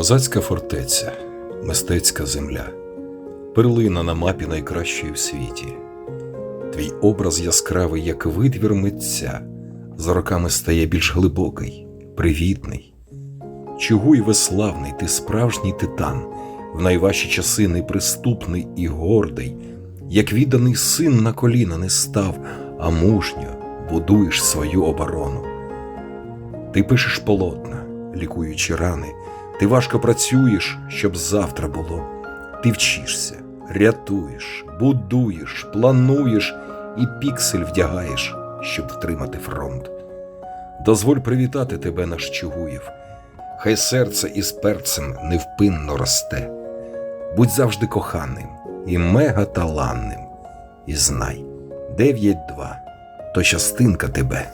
Козацька фортеця, мистецька земля, перлина на мапі найкращої в світі. Твій образ яскравий, як витвір митця, за роками стає більш глибокий, привітний. Чугуй веславний, ти справжній титан, в найважчі часи неприступний і гордий, як відданий син на коліна не став, а мужньо будуєш свою оборону. Ти пишеш полотна, лікуючи рани, ти важко працюєш, щоб завтра було. Ти вчишся, рятуєш, будуєш, плануєш і піксель вдягаєш, щоб втримати фронт. Дозволь привітати тебе, наш Чугуєв. Хай серце із перцем невпинно росте. Будь завжди коханим і мегаталанним. І знай, 9-2 то частинка тебе